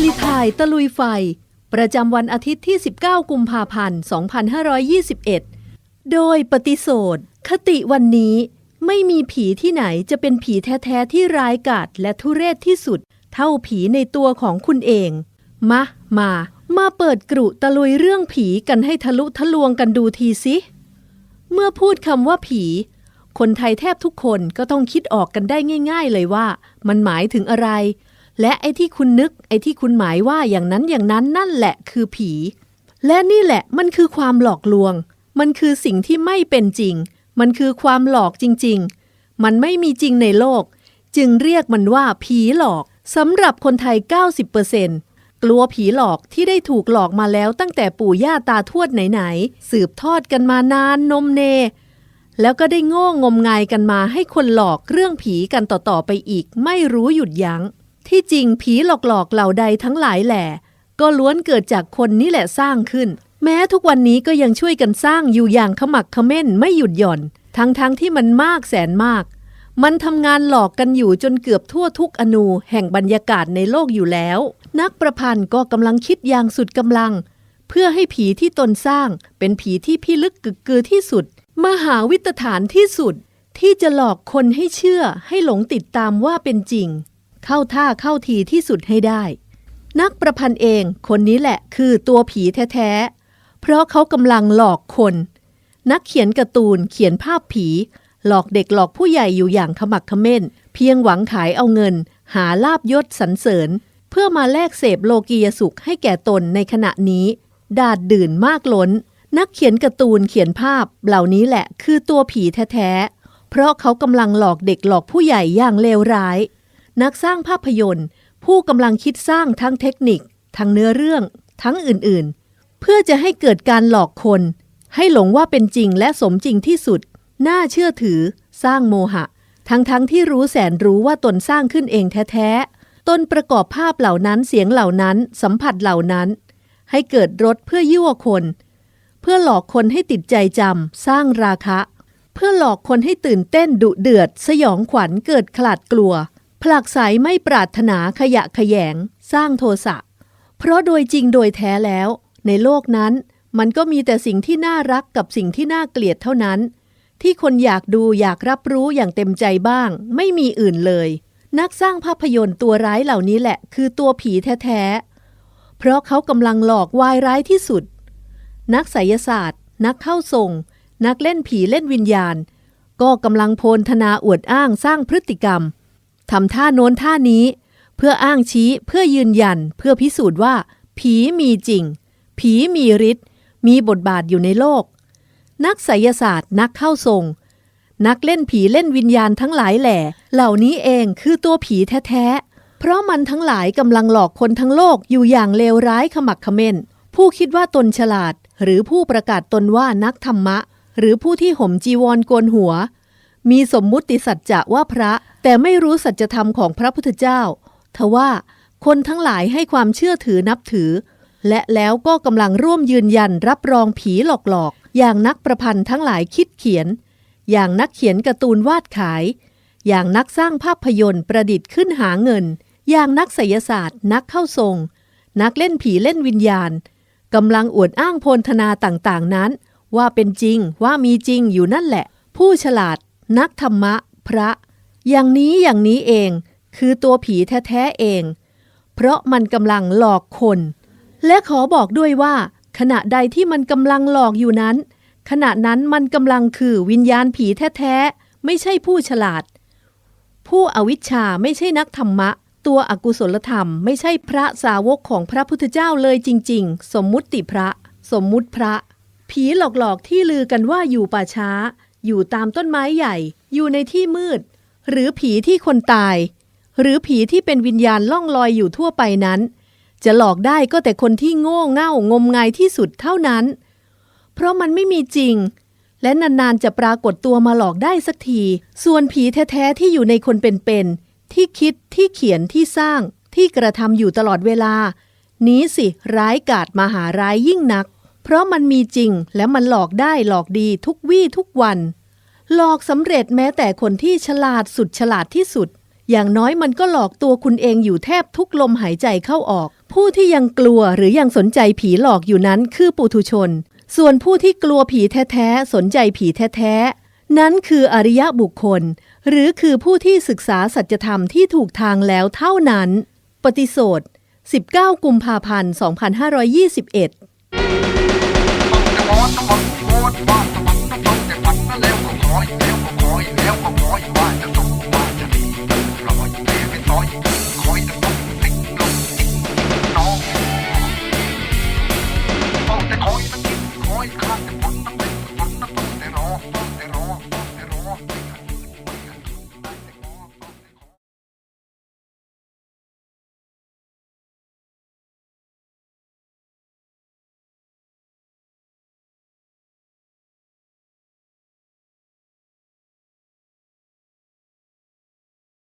ายตะลุยไฟ ประจำวันอาทิตย์ที่ 19 กุมภาพันธ์ 2521 โดยปฏิโสธคติวันนี้ไม่มีผีที่ไหนจะเป็นผีแท้ๆที่ร้ายกาจและทุเรศที่สุด เท่าผีในตัวของคุณเอง มา มา มาเปิดกรุตะลุยเรื่องผีกันให้ทะลุทะลวงกันดูทีสิ เมื่อพูดคำว่าผี คนไทยแทบทุกคนก็ต้องคิดออกกันได้ง่าย ๆ เลยว่า มันหมายถึงอะไร และไอ้ที่คุณนึก ไอ้ที่คุณหมายว่าอย่างนั้นอย่างนั้นนั่นแหละคือผี และนี่แหละมันคือความหลอกลวง มันคือสิ่งที่ไม่เป็นจริง มันคือความหลอกจริง ๆ มันไม่มีจริงในโลก จึงเรียกมันว่าผีหลอกสำหรับคนไทย 90%กลัวผีหลอกที่ได้ถูกหลอกมาแล้วตั้งแต่ปู่ย่าตาทวดไหนๆสืบทอดกันมานานนมเน แล้วก็ได้โง่งมงายกันมาให้คนหลอกเรื่องผีกันต่อๆไปอีก ไม่รู้หยุดยัง้ง ที่จริงผีหลอกๆเหล่าใดทั้งหลายแหล่ก็ล้วนเกิดจากคนนี่แหละสร้างขึ้น แม้ทุกวันนี้ก็ยังช่วยกันสร้างอยู่อย่างขมักขม้นไม่หยุดหย่อน ทั้งๆทที่มันมากแสนมาก มันทำงานหลอกกันอยู่จนเกือบทั่วทุกอนูแห่งบรรยากาศในโลกอยู่แล้ว นักประพันธ์ก็กำลังคิดอย่างสุดกำลัง เพื่อให้ผีที่ตนสร้าง เป็นผีที่พิลึกกึกกือที่สุด มหาวิตฐานที่สุด ที่จะหลอกคนให้เชื่อให้หลงติดตามว่าเป็นจริง เข้าท่าเข้าทีที่สุดให้ได้ นักประพันธ์เองคนนี้แหละคือตัวผีแท้ๆ เพราะเขากำลังหลอกคน นักเขียนการ์ตูนเขียนภาพผี หลอกเด็กหลอกผู้ใหญ่อยู่อย่างขมักขม้น เพียงหวังขายเอาเงิน หาลาบยศสรรเสริญ เพื่อมาแลกเสพโลกียสุขให้แก่ตนในขณะนี้ ดาดดื่นมากล้น นักเขียนการ์ตูนเขียนภาพ เหล่านี้แหละคือตัวผีแท้ๆเพราะเขากำลังหลอกเด็กหลอกผู้ใหญ่อย่างเลวร้าย นักสร้างภาพยนตร์ ผู้กำลังคิดสร้างทั้งเทคนิค ทั้งเนื้อเรื่อง ทั้งอื่นๆ เพื่อจะให้เกิดการหลอกคน ให้หลงว่าเป็นจริงและสมจริงที่สุด น่าเชื่อถือ สร้างโมหะ ทั้งๆทที่รู้แสนรู้ว่าตนสร้างขึ้นเองแท้ๆตนประกอบภาพเหล่านั้นเสียงเหล่านั้นสัมผัสเหล่านั้น ให้เกิดรสเพื่อยั่วคน เพื่อหลอกคนให้ติดใจจำสร้างราคะ เพื่อหลอกคนให้ตื่นเต้นดุเดือด สยองขวัญเกิดขลาดกลัว ผลักไสไม่ปรารถนาขยะขยง สร้างโทสะ เพราะโดยจริงโดยแท้แล้ว ในโลกนั้น มันก็มีแต่สิ่งที่น่ารักกับสิ่งที่น่าเกลียดเท่านั้น ที่คนอยากดูอยากรับรู้อย่างเต็มใจบ้าง ไม่มีอื่นเลย นักสร้างภาพยนตร์ตัวร้ายเหล่านี้แหละ คือตัวผีแท้ๆ เพราะเขากำลังหลอกวายร้ายที่สุด นักไสยศาสตร์ นักเข้าทรง นักเล่นผีเล่นวิญญาณ ก็กำลังโพลธนาอวดอ้างสร้างพฤติกรรม ทำท่าโน้นท่านี้ เพื่ออ้างชี้เพื่อยืนยัน เพื่อพิสูจน์ว่า ผีมีจริง ผีมีฤทธิ์มีบทบาทอยู่ในโลก นักไสยศาสตร์นักเข้าทรง นักเล่นผีเล่นวิญญาณทั้งหลายแหล่ เหล่านี้เองคือตัวผีแท้ๆ เพราะมันทั้งหลายกำลังหลอกคนทั้งโลกอยู่อย่างเลวร้ายขมักเขม้นผู้คิดว่าตนฉลาด หรือผู้ประกาศตนว่านักธรรมะ หรือผู้ที่ห่มจีวรโกนหัว มีสมมุติสัจจะว่าพระแต่ไม่รู้สัจธรรมของพระพุทธเจ้าทว่าคนทั้งหลายให้ความเชื่อถือนับถือ และแล้วก็กำลังร่วมยืนยันรับรองผีหลอกๆ อย่างนักประพันธ์ทั้งหลายคิดเขียน อย่างนักเขียนการ์ตูนวาดขาย อย่างนักสร้างภาพยนตร์ประดิษฐ์ขึ้นหาเงิน อย่างนักไสยศาสตร์ นักเข้าทรง นักเล่นผีเล่นวิญญาณกำลังอวดอ้างพลธนาต่างๆนั้น ว่าเป็นจริงว่ามีจริงอยู่นั่นแหละ ผู้ฉลาด นักธรรมะ พระ อย่างนี้อย่างนี้เอง คือตัวผีแท้ๆเอง เพราะมันกำลังหลอกคน และขอบอกด้วยว่า ขณะใดที่มันกำลังหลอกอยู่นั้น ขณะนั้นมันกำลังคือวิญญาณผีแท้ๆ ไม่ใช่ผู้ฉลาด ผู้อวิชชาไม่ใช่นักธรรมะ ตัวอกุศลธรรมไม่ใช่พระสาวกของพระพุทธเจ้าเลยจริง ๆ สมมุติพระ สมมุติพระ ผีหลอกๆที่ลือกันว่าอยู่ป่าช้า อยู่ตามต้นไม้ใหญ่ อยู่ในที่มืด หรือผีที่คนตาย หรือผีที่เป็นวิญญาณล่องลอยอยู่ทั่วไปนั้น จะหลอกได้ก็แต่คนที่โง่เง่างมงายที่สุดเท่านั้น เพราะมันไม่มีจริง และนานๆจะปรากฏตัวมาหลอกได้สักที ส่วนผีแท้ๆที่อยู่ในคนเป็นๆที่คิดที่เขียนที่สร้างที่กระทำอยู่ตลอดเวลา นี้สิร้ายกาจมหาร้ายยิ่งนัก เพราะมันมีจริงและมันหลอกได้หลอกดีทุกวี่ทุกวัน หลอกสำเร็จแม้แต่คนที่ฉลาดสุดฉลาดที่สุด อย่างน้อยมันก็หลอกตัวคุณเองอยู่แทบทุกลมหายใจเข้าออก ผู้ที่ยังกลัวหรือยังสนใจผีหลอกอยู่นั้นคือปุถุชน ส่วนผู้ที่กลัวผีแท้ๆสนใจผีแท้ๆนั้นคืออริยะบุคคล หรือคือผู้ที่ศึกษาสัจธรรมที่ถูกทางแล้วเท่านั้น ปฏิโสธ19 กุมภาพันธ์ 2521ต้องจะ ร้อนต้องร้อนโคตรว่าสวรรค์ต้องต้องแต่ฝันมาแล้วก็ขออีกแล้วก็ขออีกแล้วก็ขออีกว่าจะสุขว่าจะดีรออีกแม่ไม่ต่อยคอยจะต้องติ๊งลงติ๊งน้องต้องแต่คอยมันกินคอยข้างแต่ผลมันไม่